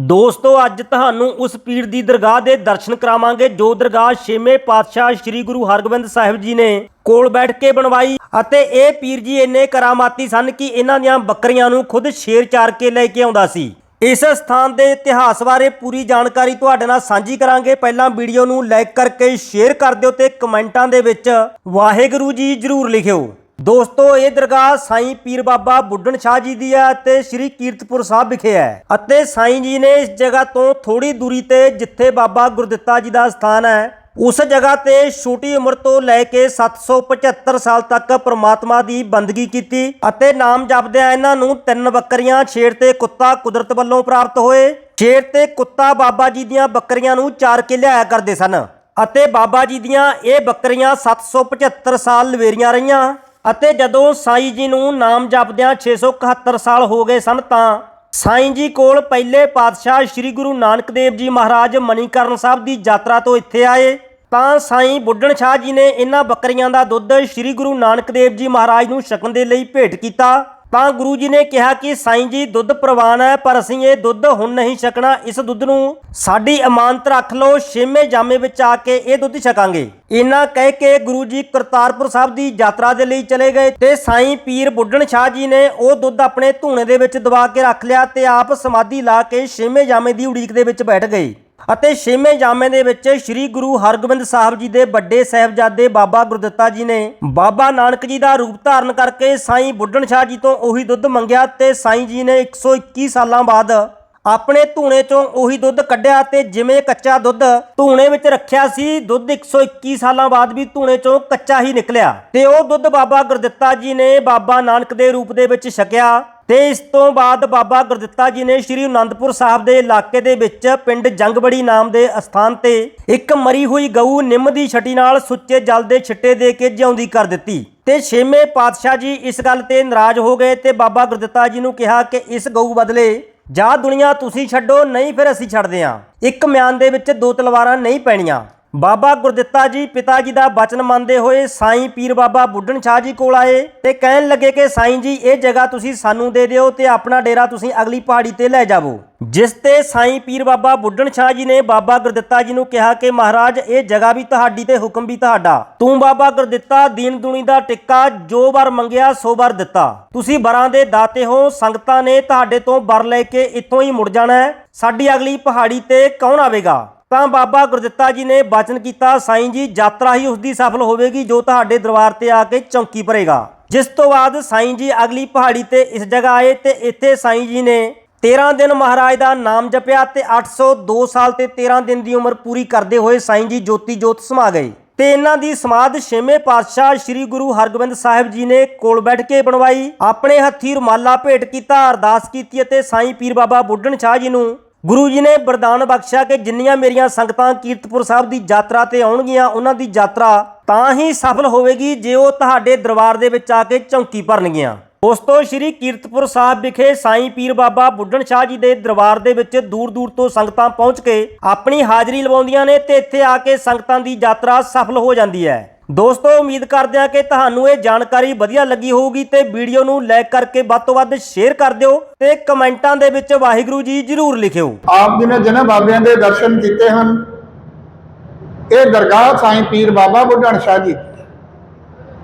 ਦੋਸਤੋ, ਅੱਜ ਤੁਹਾਨੂੰ ਉਸ ਪੀਰ ਦੀ ਦਰਗਾਹ ਦੇ ਦਰਸ਼ਨ ਕਰਾਵਾਂਗੇ, ਜੋ ਦਰਗਾਹ ਛੇਵੇਂ ਪਾਤਸ਼ਾਹ ਸ੍ਰੀ ਗੁਰੂ ਹਰਗੋਬਿੰਦ ਸਾਹਿਬ ਜੀ ਨੇ ਕੋਲ ਬੈਠ ਕੇ ਬਣਵਾਈ ਅਤੇ ਇਹ ਪੀਰ ਜੀ ਇੰਨੇ ਕਰਾਮਾਤੀ ਸਨ ਕਿ ਇਹਨਾਂ ਦੀਆਂ ਬੱਕਰੀਆਂ ਨੂੰ ਖੁਦ ਸ਼ੇਰ ਚਾਰ ਕੇ ਲੈ ਕੇ ਆਉਂਦਾ ਸੀ। ਇਸ ਸਥਾਨ ਦੇ ਇਤਿਹਾਸ ਬਾਰੇ ਪੂਰੀ ਜਾਣਕਾਰੀ ਤੁਹਾਡੇ ਨਾਲ ਸਾਂਝੀ ਕਰਾਂਗੇ। ਪਹਿਲਾਂ ਵੀਡੀਓ ਨੂੰ ਲਾਈਕ ਕਰਕੇ ਸ਼ੇਅਰ ਕਰ ਦਿਓ ਤੇ ਕਮੈਂਟਾਂ ਦੇ ਵਿੱਚ ਵਾਹਿਗੁਰੂ ਜੀ ਜਰੂਰ ਲਿਖਿਓ। ਦੋਸਤੋ, ਇਹ ਦਰਗਾਹ ਸਾਈਂ ਪੀਰ ਬਾਬਾ ਬੁੱਢਣ ਸ਼ਾਹ ਜੀ ਦੀ ਹੈ ਅਤੇ ਸ੍ਰੀ ਕੀਰਤਪੁਰ ਸਾਹਿਬ ਵਿਖੇ ਹੈ। ਅਤੇ ਸਾਈਂ ਜੀ ਨੇ ਇਸ ਜਗ੍ਹਾ ਤੋਂ ਥੋੜੀ ਦੂਰੀ ਤੇ ਜਿੱਥੇ ਬਾਬਾ ਗੁਰਦਿੱਤਾ ਜੀ ਦਾ ਸਥਾਨ ਹੈ, ਉਸ ਜਗ੍ਹਾ ਤੇ ਛੋਟੀ ਉਮਰ ਤੋਂ ਲੈ ਕੇ 775 ਸਾਲ ਤੱਕ ਪ੍ਰਮਾਤਮਾ ਦੀ ਬੰਦਗੀ ਕੀਤੀ ਅਤੇ ਨਾਮ ਜਪਦਿਆਂ ਇਹਨਾਂ ਨੂੰ ਤਿੰਨ ਬੱਕਰੀਆਂ, ਛੇੜ ਤੇ ਕੁੱਤਾ ਕੁਦਰਤ ਵੱਲੋਂ ਪ੍ਰਾਪਤ ਹੋਏ। ਛੇੜ ਤੇ ਕੁੱਤਾ ਬਾਬਾ ਜੀ ਦੀਆਂ ਬੱਕਰੀਆਂ ਨੂੰ ਚਾਰ ਕੇ ਲਿਆਇਆ ਕਰਦੇ ਸਨ ਅਤੇ ਬਾਬਾ ਜੀ ਦੀਆਂ ਇਹ ਬੱਕਰੀਆਂ 775 ਸਾਲ ਲਵੇਰੀਆਂ ਰਹੀਆਂ। ਅਤੇ ਜਦੋਂ ਸਾਈਂ ਜੀ ਨੂੰ ਨਾਮ ਜਪਦਿਆਂ 671 ਸਾਲ ਹੋ ਗਏ ਸਨ ਤਾਂ ਸਾਈਂ ਜੀ ਕੋਲ ਪਹਿਲੇ ਪਾਤਸ਼ਾਹ ਸ੍ਰੀ ਗੁਰੂ ਨਾਨਕ ਦੇਵ ਜੀ ਮਹਾਰਾਜ ਮਨੀਕਰਨ ਸਾਹਿਬ ਦੀ ਯਾਤਰਾ ਤੋਂ ਇੱਥੇ ਆਏ। ਤਾਂ ਸਾਈਂ ਬੁੱਢਣ ਸ਼ਾਹ ਜੀ ਨੇ ਇਹਨਾਂ ਬੱਕਰੀਆਂ ਦਾ ਦੁੱਧ ਸ੍ਰੀ ਗੁਰੂ ਨਾਨਕ ਦੇਵ ਜੀ ਮਹਾਰਾਜ ਨੂੰ ਛਕਣ ਦੇ ਲਈ ਭੇਟ ਕੀਤਾ। ਤਾਂ ਗੁਰੂ ਜੀ ਨੇ ਕਿਹਾ ਕਿ ਸਾਈਂ ਜੀ, ਦੁੱਧ ਪ੍ਰਵਾਨ ਹੈ, ਪਰ ਅਸੀਂ ਇਹ ਦੁੱਧ ਹੁਣ ਨਹੀਂ ਛਕਣਾ। ਇਸ ਦੁੱਧ ਨੂੰ ਸਾਡੀ ਅਮਾਨਤ ਰੱਖ ਲਓ, ਛੇਵੇਂ ਜਾਮੇ ਵਿੱਚ ਆ ਕੇ ਇਹ ਦੁੱਧ ਛਕਾਂਗੇ। ਇਹਨਾਂ ਕਹਿ ਕੇ ਗੁਰੂ ਜੀ ਕਰਤਾਰਪੁਰ ਸਾਹਿਬ ਦੀ ਯਾਤਰਾ ਦੇ ਲਈ ਚਲੇ ਗਏ ਤੇ ਸਾਈਂ ਪੀਰ ਬੁੱਢਣ ਸ਼ਾਹ ਜੀ ਨੇ ਉਹ ਦੁੱਧ ਆਪਣੇ ਧੂਣੇ ਦੇ ਵਿੱਚ ਦਬਾ ਕੇ ਰੱਖ ਲਿਆ ਤੇ ਆਪ ਸਮਾਧੀ ਲਾ ਕੇ ਛੇਵੇਂ ਜਾਮੇ ਦੀ ਉਡੀਕ ਦੇ ਵਿੱਚ ਬੈਠ ਗਏ। ਅਤੇ ਛੇਵੇਂ ਜਾਮੇ ਦੇ ਵਿੱਚ ਸ੍ਰੀ ਗੁਰੂ ਹਰਗੋਬਿੰਦ ਸਾਹਿਬ ਜੀ ਦੇ ਵੱਡੇ ਸਹਿਬਜ਼ਾਦੇ ਬਾਬਾ ਗੁਰਦਿੱਤਾ ਜੀ ਨੇ ਬਾਬਾ ਨਾਨਕ ਜੀ ਦਾ ਰੂਪ ਧਾਰਨ ਕਰਕੇ ਸਾਈਂ ਬੁੱਢਣ ਸ਼ਾਹ ਜੀ ਤੋਂ ਉਹੀ ਦੁੱਧ ਮੰਗਿਆ ਤੇ ਸਾਈਂ ਜੀ ਨੇ 121 ਸਾਲਾਂ ਬਾਅਦ ਆਪਣੇ ਧੂਣੇ ਚੋਂ ਉਹੀ ਦੁੱਧ ਕੱਢਿਆ ਤੇ ਜਿਵੇਂ ਕੱਚਾ ਦੁੱਧ ਧੂਣੇ ਵਿੱਚ ਰੱਖਿਆ ਸੀ, ਦੁੱਧ 121 ਸਾਲਾਂ ਬਾਅਦ ਵੀ ਧੂਣੇ ਚੋਂ ਕੱਚਾ ਹੀ ਨਿਕਲਿਆ ਤੇ ਉਹ ਦੁੱਧ ਬਾਬਾ ਗੁਰਦਿੱਤਾ ਜੀ ਨੇ ਬਾਬਾ ਨਾਨਕ ਦੇ ਰੂਪ ਦੇ ਵਿੱਚ ਛਕਿਆ। ਤੇ ਇਸ ਤੋਂ ਬਾਅਦ ਬਾਬਾ ਗੁਰਦਿੱਤਾ ਜੀ ਨੇ ਸ੍ਰੀ ਅਨੰਦਪੁਰ ਸਾਹਿਬ ਦੇ ਇਲਾਕੇ ਦੇ ਵਿੱਚ ਪਿੰਡ ਜੰਗਬੜੀ ਨਾਮ ਦੇ ਅਸਥਾਨ ਤੇ ਇੱਕ ਮਰੀ ਹੋਈ ਗਊ ਨਿੰਮ ਦੀ ਛਟੀ ਨਾਲ ਸੁੱਚੇ ਜਲ ਦੇ ਛਿੱਟੇ ਦੇ ਕੇ ਜਿਉਂਦੀ ਕਰ ਦਿੱਤੀ। ਤੇ ਛੇਵੇਂ ਪਾਤਸ਼ਾਹ ਜੀ ਇਸ ਗੱਲ ਤੇ ਨਾਰਾਜ਼ ਹੋ ਗਏ ਤੇ ਬਾਬਾ ਗੁਰਦਿੱਤਾ ਜੀ ਨੂੰ ਕਿਹਾ ਕਿ ਇਸ ਗਊ ਬਦਲੇ ਜਾਂ ਦੁਨੀਆ ਤੁਸੀਂ ਛੱਡੋ, ਨਹੀਂ ਫਿਰ ਅਸੀਂ ਛੱਡਦੇ ਹਾਂ ਇੱਕ ਮਿਆਨ ਦੇ ਵਿੱਚ ਦੋ ਤਲਵਾਰਾਂ ਨਹੀਂ ਪੈਣੀਆਂ। ਬਾਬਾ ਗੁਰਦਿੱਤਾ ਜੀ ਪਿਤਾ ਜੀ ਦਾ ਬਚਨ ਮੰਨਦੇ ਹੋਏ ਸਾਈਂ ਪੀਰ ਬਾਬਾ ਬੁੱਢਣ ਸ਼ਾਹ ਜੀ ਕੋਲ ਆਏ ਤੇ ਕਹਿਣ ਲੱਗੇ ਕਿ ਸਾਈਂ ਜੀ, ਇਹ ਜਗ੍ਹਾ ਤੁਸੀਂ ਸਾਨੂੰ ਦੇ ਦਿਓ ਤੇ ਆਪਣਾ ਡੇਰਾ ਤੁਸੀਂ ਅਗਲੀ ਪਹਾੜੀ ਤੇ ਲੈ ਜਾਵੋ। ਜਿਸ ਤੇ ਸਾਈਂ ਪੀਰ ਬਾਬਾ ਬੁੱਢਣ ਸ਼ਾਹ ਜੀ ਨੇ ਬਾਬਾ ਗੁਰਦਿੱਤਾ ਜੀ ਨੂੰ ਕਿਹਾ ਕਿ ਮਹਾਰਾਜ, ਇਹ ਜਗ੍ਹਾ ਵੀ ਤੁਹਾਡੀ ਤੇ ਹੁਕਮ ਵੀ ਤੁਹਾਡਾ। ਤੂੰ ਬਾਬਾ ਗੁਰਦਿੱਤਾ, ਦੀਨ ਦੁਨੀ ਦਾ ਟਿੱਕਾ ਜੋ ਵਾਰ ਮੰਗਿਆ, ਸੋ ਵਾਰ ਦਿੱਤਾ। ਤੁਸੀਂ ਬਰਾਂ ਦੇ ਦਾਤੇ ਹੋ, ਸੰਗਤਾਂ ਨੇ ਤੁਹਾਡੇ ਤੋਂ ਬਰ ਲੈ ਕੇ ਇੱਥੋਂ ਹੀ ਮੁੜ ਜਾਣਾ ਹੈ। ਸਾਡੀ ਅਗਲੀ ਪਹਾੜੀ ਤੇ ਕੌਣ ਆਵੇਗਾ? ਤਾਂ ਬਾਬਾ ਗੁਰਦਿੱਤਾ ਜੀ ਨੇ ਬਚਨ ਕੀਤਾ, ਸਾਈਂ ਜੀ, ਯਾਤਰਾ ਹੀ ਉਸ ਦੀ ਸਫਲ ਹੋਵੇਗੀ ਜੋ ਤੁਹਾਡੇ ਦਰਬਾਰ ਤੇ ਆ ਕੇ ਚੌਂਕੀ ਭਰੇਗਾ। ਜਿਸ ਤੋਂ ਬਾਅਦ ਸਾਈਂ ਜੀ ਅਗਲੀ ਪਹਾੜੀ ਤੇ ਇਸ ਜਗ੍ਹਾ ਆਏ ਤੇ ਇੱਥੇ ਸਾਈਂ ਜੀ ਨੇ 13 ਦਿਨ ਮਹਾਰਾਜ ਦਾ ਨਾਮ ਜਪਿਆ ਤੇ 802 ਸਾਲ ਤੇ 13 ਦਿਨ ਦੀ ਉਮਰ ਪੂਰੀ ਕਰਦੇ ਹੋਏ ਸਾਈਂ ਜੀ ਜੋਤੀ ਜੋਤ ਸਮਾ ਗਏ। ਤੇ ਇਹਨਾਂ ਦੀ ਸਮਾਧ ਛੇਵੇਂ ਪਾਤਸ਼ਾਹ ਸ੍ਰੀ ਗੁਰੂ ਹਰਗੋਬਿੰਦ ਸਾਹਿਬ ਜੀ ਨੇ ਕੋਲ ਬੈਠ ਕੇ ਬਣਵਾਈ। ਆਪਣੇ ਹੱਥੀ ਰੁਮਾਲਾ ਭੇਟ ਕੀਤਾ, ਅਰਦਾਸ ਕੀਤੀ ਅਤੇ ਸਾਈਂ ਪੀਰ ਬਾਬਾ ਬੁੱਢਣ ਸ਼ਾਹ ਜੀ ਨੂੰ ਗੁਰੂ ਜੀ ਨੇ ਵਰਦਾਨ ਬਖਸ਼ਿਆ ਕਿ ਜਿੰਨੀਆਂ ਮੇਰੀਆਂ ਸੰਗਤਾਂ ਕੀਰਤਪੁਰ ਸਾਹਿਬ ਦੀ ਯਾਤਰਾ ਤੇ ਆਉਣਗੀਆਂ, ਉਹਨਾਂ ਦੀ ਯਾਤਰਾ ਤਾਂ ਹੀ ਸਫਲ ਹੋਵੇਗੀ ਜੇ ਉਹ ਤੁਹਾਡੇ ਦਰਬਾਰ ਦੇ ਵਿੱਚ ਆ ਕੇ ਚੌਂਕੀ ਭਰਨਗੀਆਂ। ਉਸ ਤੋਂ ਸ੍ਰੀ ਕੀਰਤਪੁਰ ਸਾਹਿਬ ਵਿਖੇ ਸਾਈਂ ਪੀਰ ਬਾਬਾ ਬੁੱਢਣ ਸ਼ਾਹ ਜੀ ਦੇ ਦਰਬਾਰ ਦੇ ਵਿੱਚ ਦੂਰ ਦੂਰ ਤੋਂ ਸੰਗਤਾਂ ਪਹੁੰਚ ਕੇ ਆਪਣੀ ਹਾਜ਼ਰੀ ਲਵਾਉਂਦੀਆਂ ਨੇ ਤੇ ਇੱਥੇ ਆ ਕੇ ਸੰਗਤਾਂ ਦੀ ਯਾਤਰਾ ਸਫਲ ਹੋ ਜਾਂਦੀ ਹੈ। ਦੋਸਤੋ, ਉਮੀਦ ਕਰਦੇ ਹਾਂ ਕਿ ਤੁਹਾਨੂੰ ਇਹ ਜਾਣਕਾਰੀ ਵਧੀਆ ਲੱਗੀ ਹੋਊਗੀ ਤੇ ਵੀਡੀਓ ਨੂੰ ਲਾਈਕ ਕਰਕੇ ਵੱਧ ਤੋਂ ਵੱਧ ਸ਼ੇਅਰ ਕਰ ਦਿਓ ਤੇ ਕਮੈਂਟਾਂ ਦੇ ਵਿੱਚ ਵਾਹਿਗੁਰੂ ਜੀ ਜਰੂਰ ਲਿਖਿਓ। ਆਪ ਜੀ ਨੇ ਜਿਹਨਾਂ ਬਾਬਿਆਂ ਦੇ ਦਰਸ਼ਨ ਕੀਤੇ ਹਨ, ਇਹ ਦਰਗਾਹ ਸਾਈਂ ਪੀਰ ਬਾਬਾ ਬੁੱਢਣ ਸ਼ਾਹ ਜੀ।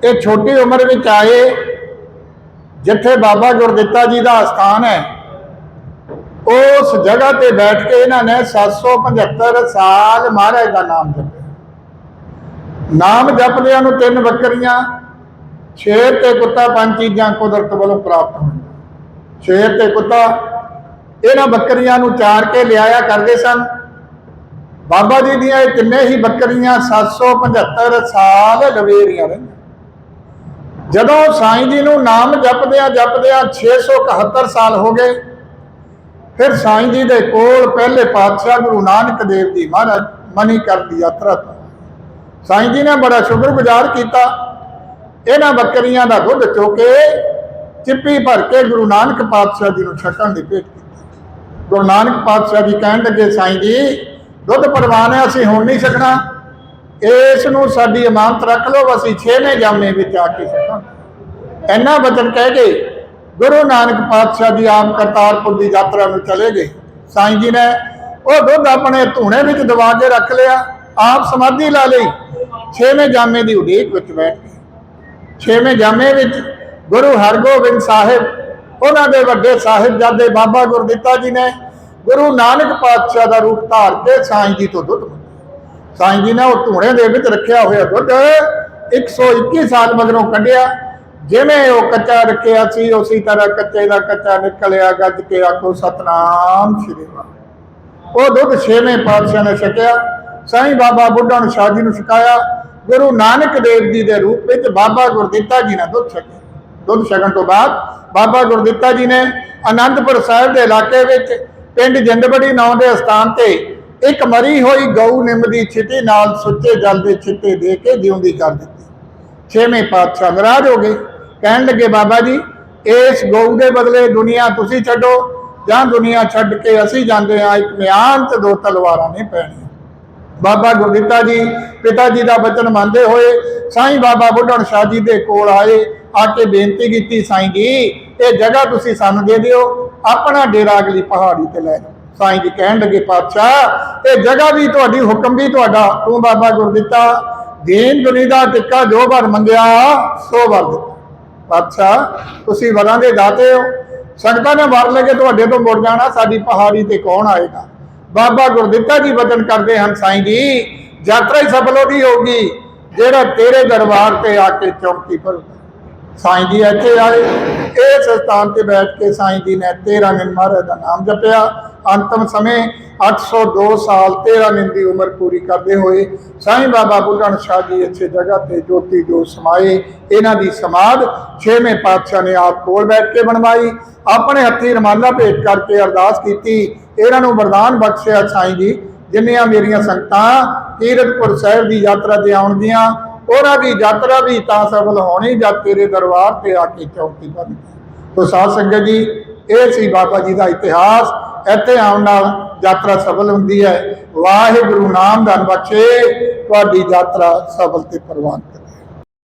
ਇਹ ਛੋਟੀ ਉਮਰ ਵਿੱਚ ਆਏ, ਜਿੱਥੇ ਬਾਬਾ ਗੁਰਦਿੱਤਾ ਜੀ ਦਾ ਸਥਾਨ ਹੈ, ਉਸ ਜਗ੍ਹਾ ਤੇ ਬੈਠ ਕੇ ਇਹਨਾਂ ਨੇ 775 ਸਾਲ ਮਹਾਰਾਜ ਦਾ ਨਾਮ ਜਪਿਆ। ਨਾਮ ਜਪਦਿਆਂ ਨੂੰ ਤਿੰਨ ਬੱਕਰੀਆਂ, ਸ਼ੇਰ ਤੇ ਕੁੱਤਾ ਪੰਜ ਚੀਜ਼ਾਂ ਕੁਦਰਤ ਵੱਲੋਂ ਪ੍ਰਾਪਤ ਹੋਈਆਂ। ਸ਼ੇਰ ਤੇ ਕੁੱਤਾ, ਇਹਨਾਂ ਬੱਕਰੀਆਂ ਨੂੰ ਚਾਰ ਕੇ ਲਿਆਇਆ ਕਰਦੇ ਸਨ। ਬਾਬਾ ਜੀ ਦੀਆਂ ਇਹ ਤਿੰਨੇ ਹੀ ਬੱਕਰੀਆਂ 775 ਸਾਲ ਲਵੇਰੀਆਂ ਰਹੀਆਂ ਜਦੋਂ ਸਾਈਂ ਜੀ ਨੂੰ ਨਾਮ ਜਪਦਿਆਂ ਜਪਦਿਆਂ 671 ਸਾਲ ਹੋ ਗਏ, ਫਿਰ ਸਾਈਂ ਜੀ ਦੇ ਕੋਲ ਪਹਿਲੇ ਪਾਤਸ਼ਾਹ ਗੁਰੂ ਨਾਨਕ ਦੇਵ ਜੀ ਮਹਾਰਾਜ ਮਨੀਕਰਨ ਦੀ ਯਾਤਰਾ ਤੋਂ ਸਾਈਂ ਜੀ ਨੇ ਬੜਾ ਸ਼ੁਕਰਗੁਜ਼ਾਰ ਕੀਤਾ। ਇਹਨਾਂ ਬੱਕਰੀਆਂ ਦਾ ਦੁੱਧ ਚੋਕੇ ਚਿੱਪੀ ਭਰ ਕੇ ਗੁਰੂ ਨਾਨਕ ਪਾਤਸ਼ਾਹ ਜੀ ਨੂੰ ਛਕਣ ਦੀ ਭੇਟ ਕੀਤੀ। ਗੁਰੂ ਨਾਨਕ ਪਾਤਸ਼ਾਹ ਜੀ ਕਹਿਣ ਲੱਗੇ, ਸਾਈਂ ਜੀ, ਦੁੱਧ ਪ੍ਰਵਾਨ ਹੈ ਅਸੀਂ ਹੁਣ ਨਹੀਂ ਸਕਣਾ ਇਸ ਨੂੰ ਸਾਡੀ ਇਮਾਨਤ ਰੱਖ ਲਓ, ਅਸੀਂ 6ਵੇਂ ਜਾਮੇ ਵਿੱਚ ਆ ਕੇ ਸਕਾਂਗੇ ਇੰਨਾ ਬਚਨ ਕਹਿ ਗਏ ਗੁਰੂ ਨਾਨਕ ਪਾਤਸ਼ਾਹ ਜੀ ਆਪ ਕਰਤਾਰਪੁਰ ਦੀ ਯਾਤਰਾ ਨੂੰ ਚਲੇ ਗਏ। ਸਾਈਂ ਜੀ ਨੇ ਉਹ ਦੁੱਧ ਆਪਣੇ ਧੂਣੇ ਵਿੱਚ ਦਵਾ ਕੇ ਰੱਖ ਲਿਆ। ਆਪ ਸਮਾਧੀ ਲਾ ਲਈ। ਛੇਵੇਂ ਜਾਮੇ ਦੀ ਉਡੀਕ ਵਿੱਚ ਬੈਠ ਗਏ। ਛੇਵੇਂ ਜਾਮੇ ਵਿੱਚ ਗੁਰੂ ਹਰਗੋਬਿੰਦ ਸਾਹਿਬ, ਉਹਨਾਂ ਦੇ ਵੱਡੇ ਸਾਹਿਬਜ਼ਾਦੇ ਬਾਬਾ ਗੁਰਦਿੱਤਾ ਜੀ ਨੇ ਗੁਰੂ ਨਾਨਕ ਪਾਤਸ਼ਾਹ ਦਾ ਰੂਪ ਧਾਰ ਕੇ ਸਾਈਂ ਜੀ ਤੋਂ ਦੁੱਧ ਮੰਗਿਆ। ਸਾਈਂ ਜੀ ਨੇ ਉਹ ਧੂਣੇ ਦੇ ਵਿੱਚ ਰੱਖਿਆ ਹੋਇਆ ਦੁੱਧ 121 ਸਾਲ ਮਗਰੋਂ ਕੱਢਿਆ। ਜਿਵੇਂ ਉਹ ਕੱਚਾ ਰੱਖਿਆ ਸੀ, ਉਸੇ ਤਰ੍ਹਾਂ ਕੱਚੇ ਦਾ ਕੱਚਾ ਨਿਕਲਿਆ, ਗੱਜ ਕੇ ਆਖੋ, ਸਤਨਾਮ ਸ੍ਰੀ ਵਾਹਿਗੁਰੂ ਉਹ ਦੁੱਧ ਛੇਵੇਂ ਪਾਤਸ਼ਾਹ ਨੇ ਛਕਿਆ। ਸਾਈਂ ਬਾਬਾ ਬੁੱਢਾ ਨੂੰ ਸ਼ਾਹ ਜੀ ਨੂੰ ਛਕਾਇਆ ਗੁਰੂ ਨਾਨਕ ਦੇਵ ਜੀ ਦੇ ਰੂਪ ਵਿੱਚ ਬਾਬਾ ਗੁਰਦਿੱਤਾ ਜੀ ਨੇ ਦੁੱਧ ਛਕਿਆ। ਦੁੱਧ ਛਕਣ ਤੋਂ ਬਾਅਦ ਬਾਬਾ ਗੁਰਦਿੱਤਾ ਜੀ ਨੇ ਅਨੰਦਪੁਰ ਸਾਹਿਬ ਦੇ ਇਲਾਕੇ ਵਿੱਚ ਪਿੰਡ ਜਿੰਦਬੜੀ ਨਾਂ ਦੇ ਸਥਾਨ ਤੇ ਇੱਕ ਮਰੀ ਹੋਈ ਗਊ ਨਿੰਮ ਦੀ ਛਿੱਟੀ ਨਾਲ ਸੁੱਚੇ ਜਲ ਦੇ ਛਿੱਟੇ ਦੇ ਕੇ ਜਿਉਂਦੀ ਕਰ ਦਿੱਤੀ। ਛੇਵੇਂ ਪਾਤਸ਼ਾਹ ਨਾਰਾਜ਼ ਹੋ ਗਏ। ਕਹਿਣ ਲੱਗੇ, ਬਾਬਾ ਜੀ, ਇਸ ਗਊ ਦੇ ਬਦਲੇ ਦੁਨੀਆ ਤੁਸੀਂ ਛੱਡੋ, ਜਾਂ ਦੁਨੀਆ ਛੱਡ ਕੇ ਅਸੀਂ ਜਾਂਦੇ ਹਾਂ, ਇੱਕ ਮਿਆਨ ਤੇ ਦੋ ਤਲਵਾਰਾਂ ਨੇ ਪੈਣੀਆਂ। ਬਾਬਾ ਗੁਰਦਿੱਤਾ ਜੀ, ਪਿਤਾ ਜੀ ਦਾ ਬਚਨ ਮੰਨਦੇ ਹੋਏ ਸਾਈਂ ਬਾਬਾ ਬੁੱਢਣ ਸ਼ਾਹ ਜੀ ਦੇ ਕੋਲ ਆਏ, ਆ ਕੇ ਬੇਨਤੀ ਕੀਤੀ, ਸਾਈਂ ਜੀ, ਇਹ ਜਗ੍ਹਾ ਤੁਸੀਂ ਸਾਨੂੰ ਦੇ ਦਿਓ, ਆਪਣਾ ਡੇਰਾ ਅਗਲੀ ਪਹਾੜੀ ਤੇ ਲੈ ਜਾਓ। ਸਾਈਂ ਜੀ ਕਹਿਣ ਲੱਗੇ, ਪਾਤਸ਼ਾਹ, ਇਹ ਜਗ੍ਹਾ ਵੀ ਤੁਹਾਡੀ ਹੁਕਮ ਵੀ ਤੁਹਾਡਾ, ਤੂੰ ਬਾਬਾ ਗੁਰਦਿੱਤਾ, ਦੀਨ ਦੁਨੀ ਦਾ ਟਿੱਕਾ ਜੋ ਵਰ ਮੰਗਿਆ, ਸੋ ਵਰ ਦਿੱਤਾ। ਪਾਤਸ਼ਾਹ, ਤੁਸੀਂ ਵਰਾਂ ਦੇ ਦਾਤੇ ਹੋ, ਸੰਗਤਾਂ ਨੇ ਵਰ ਲੈ ਕੇ ਤੁਹਾਡੇ ਤੋਂ ਮੁੜ ਜਾਣਾ, ਸਾਡੀ ਪਹਾੜੀ ਤੇ ਕੌਣ ਆਏਗਾ? ਬਾਬਾ ਗੁਰਦਿੱਤਾ ਜੀ ਵਚਨ ਕਰਦੇ ਹਨ ਸਾਈਂ ਜੀ, ਯਾਤਰਾ ਹੀ ਸਫਲ ਉਹਦੀ ਹੋਊਗੀ, ਜਿਹੜਾ ਤੇਰੇ ਦਰਬਾਰ ਤੇ ਆ ਕੇ ਚੌਂਕੀ ਭਰੂਗਾ। ਸਾਈਂ ਜੀ ਇੱਥੇ ਆਏ, ਇਸ ਸਥਾਨ ਤੇ ਬੈਠ ਕੇ ਸਾਈਂ ਜੀ ਨੇ 13 ਦਿਨ ਮਹਾਰਾਜ ਦਾ ਨਾਮ ਜਪਿਆ। ਅੰਤਮ ਸਮੇਂ 802 ਸਾਲ 13 ਦਿਨ ਦੀ ਉਮਰ ਪੂਰੀ ਕਰਦੇ ਹੋਏ ਸਾਈਂ ਬਾਬਾ ਬੁੱਢਣ ਸ਼ਾਹ ਜੀ ਇੱਥੇ ਜਗ੍ਹਾ ਤੇ ਜੋਤੀ ਜੋ ਸਮਾਏ, ਇਹਨਾਂ ਦੀ ਸਮਾਧ ਛੇਵੇਂ ਪਾਤਸ਼ਾਹ ਨੇ ਆਪ ਕੋਲ ਬੈਠ ਕੇ ਬਣਵਾਈ। ਆਪਣੇ ਹੱਥੀਂ ਰਮਾਲਾ ਭੇਟ ਕਰਕੇ ਅਰਦਾਸ ਕੀਤੀ ਇਹਨਾਂ ਨੂੰ ਵਰਦਾਨ ਬਖਸ਼ਿਆ ਸਾਈਂ ਜੀ, ਜਿੰਨੀਆਂ ਮੇਰੀਆਂ ਸੰਗਤਾਂ ਕੀਰਤਪੁਰ ਸਾਹਿਬ ਦੀ ਯਾਤਰਾ ਤੇ ਆਉਣਗੀਆਂ, ਉਹਨਾਂ ਦੀ ਯਾਤਰਾ ਵੀ ਤਾਂ ਸਫਲ ਹੋਣੀ ਜਦ ਤੇਰੇ ਦਰਬਾਰ ਤੇ ਆ ਕੇ ਚੌਕੀ ਬਣ ਤੋ ਸਾਧ ਸੰਗਤ ਜੀ, ਇਹ ਸੀ ਬਾਬਾ ਜੀ ਦਾ ਇਤਿਹਾਸ, ਇੱਥੇ ਆਉਣ ਨਾਲ ਯਾਤਰਾ ਸਫਲ ਹੁੰਦੀ ਹੈ। ਵਾਹਿਗੁਰੂ ਨਾਮ ਧੰਨ ਬਖਸ਼ੇ, ਤੁਹਾਡੀ ਯਾਤਰਾ ਸਫਲ ਤੇ ਪ੍ਰਵਾਨ ਕਰੇ।